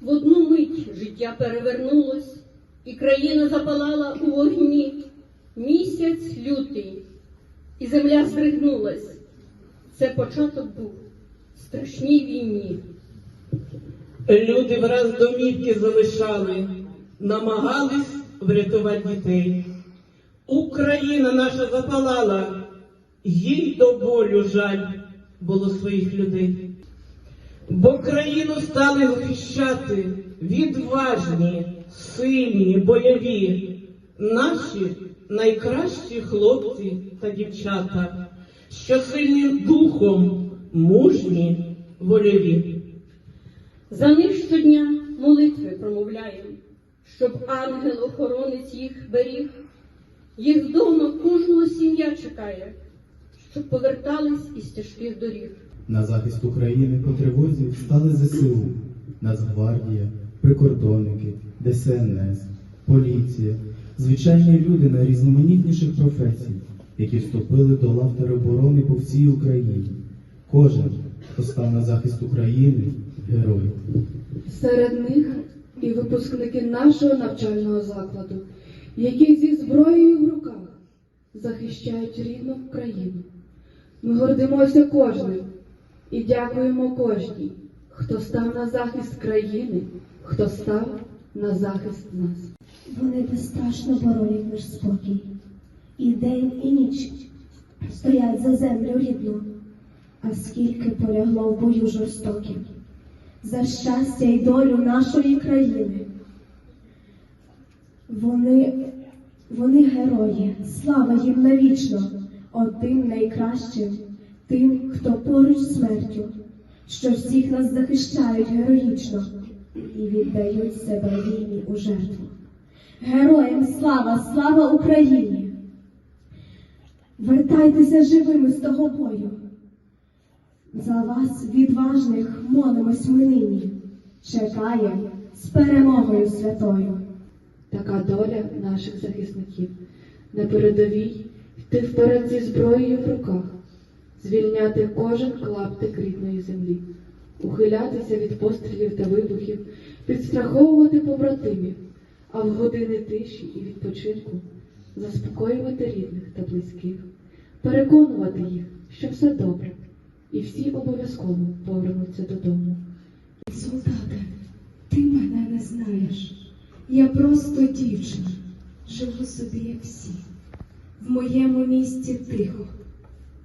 В одну мить життя перевернулось, і країна запалала у вогні. Місяць лютий, і земля здригнулась. Це початок був в страшній війні. Люди враз домівки залишали, намагались врятувати дітей. Україна наша запалала, їй до болю жаль було своїх людей. Бо країну стали захищати відважні, сильні, бойові, наші найкращі хлопці та дівчата, що сильні духом, мужні, вольові. За них щодня молитви промовляємо, щоб ангел-охоронець їх беріг. Їх вдома кожного сім'я чекає, щоб повертались із тяжких доріг. На захист України по тривозі стали ЗСУ, Нацгвардія, прикордонники, ДСНС, поліція, звичайні люди найрізноманітніших професій, які вступили до лав тероборони по всій Україні. Кожен, хто став на захист України, герой. Серед них і випускники нашого навчального закладу, які зі зброєю в руках захищають рідну країну. Ми гордимося кожним і дякуємо кожній, хто став на захист країни, хто став на захист нас. Вони безстрашно боронять наш спокій. І день, і ніч стоять за землю рідну, а скільки полягло в бою жорстоким за щастя й долю нашої країни. Вони, вони герої, слава їм навічно, одним найкращим, тим, хто поруч з смертю, що всіх нас захищають героїчно і віддають себе війні у жертву. Героям слава, слава Україні! Вертайтеся живими з того бою. За вас, відважних, молимось ми нині. Чекає з перемогою святою. Така доля наших захисників на передовій йти вперед зі зброєю в руках, звільняти кожен клаптик рідної землі, ухилятися від пострілів та вибухів, підстраховувати побратимів, а в години тиші і відпочинку заспокоювати рідних та близьких, переконувати їх, що все добре, і всі обов'язково повернуться додому. Солдате, ти мене не знаєш. Я просто дівчина, живу собі, як всі. В моєму місті тихо,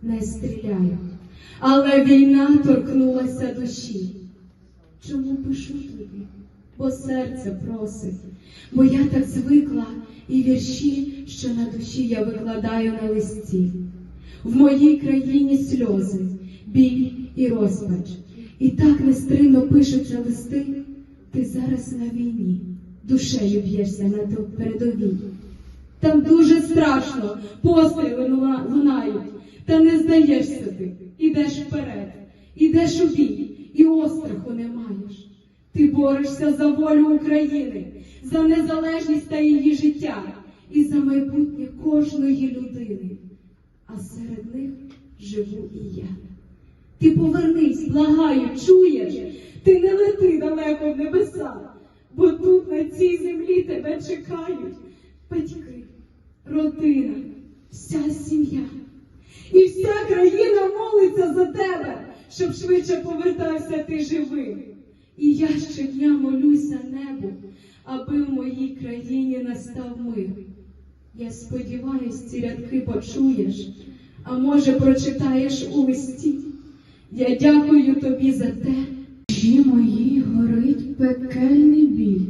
не стріляю, але війна торкнулася душі. Чому пишу тобі? Бо серце просить, бо я так звикла, і вірші, що на душі я викладаю на листі. В моїй країні сльози, біль і розпач. І так нестримно пишуться листи, ти зараз на війні, душею б'єшся на передовій. Там дуже страшно, постріли лунають, та не здаєшся ти, ідеш вперед, ідеш у бій, і остраху не маєш. Ти борешся за волю України, за незалежність та її життя, і за майбутнє кожної людини. А серед них живу і я. Ти повернись, благаю, чуєш? Ти не лети далеко в небеса, бо тут на цій землі тебе чекають батьки, родина, вся сім'я. І вся країна молиться за тебе, щоб швидше повертався ти живим. І я щодня молюся небу, аби в моїй країні настав мир. Я сподіваюсь, ці рядки почуєш, а може прочитаєш у листі. Я дякую тобі за те, душі моїй горить пекельний біль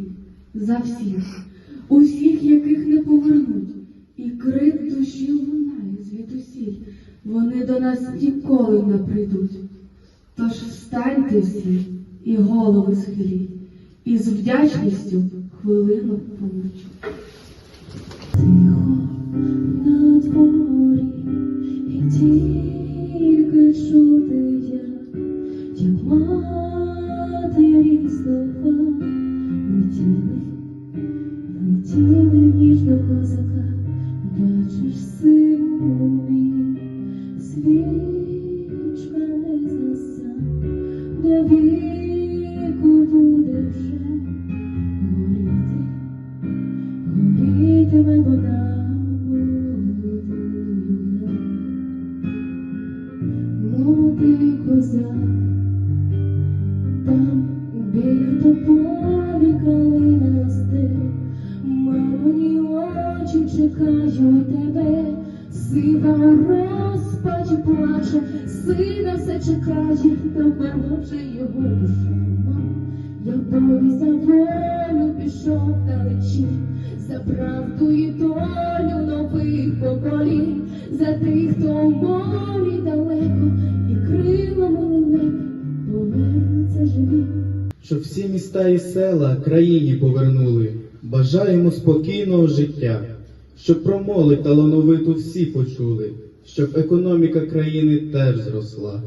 за всіх, усіх, яких не повернуть, і крик душі лунає звідусіль, вони до нас ніколи не прийдуть. Тож встаньте всі і голови схиліть, і з вдячністю хвилину помовчіть. Тихо на дворі, і тільки чути я, як матері слова летіли, летіли в ніжного козака, плачеш, сину свічка не заса, до віку буде вже горіти, вода водина. Ти козак, там біля тобою. Плаче, сина все чекає, та переможе його душа. Я бою за волю пішов далечі, за правду і долю нових поколінь, за тих, хто в морі далеко, і крилами лелек повернуться живі. Щоб всі міста і села країні повернули, бажаємо спокійного життя, щоб про молодь талановиту всі почули, щоб економіка країни теж зросла.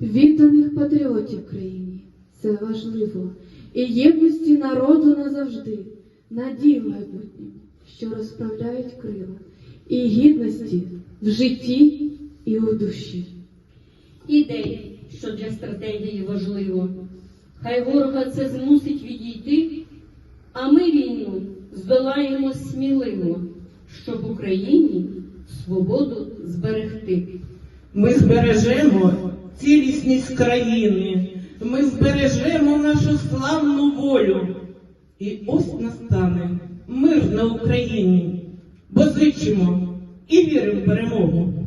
Відданих патріотів країні це важливо, і єдності народу назавжди, надій майбутнім, що розправляють крила, і гідності в житті і у душі. Ідей, що для стратегії важливо. Хай ворога це змусить відійти, здолаємо сміливо, щоб Україні свободу зберегти. Ми збережемо цілісність країни, ми збережемо нашу славну волю. І ось настане мир на Україні, бо зичимо і віримо в перемогу.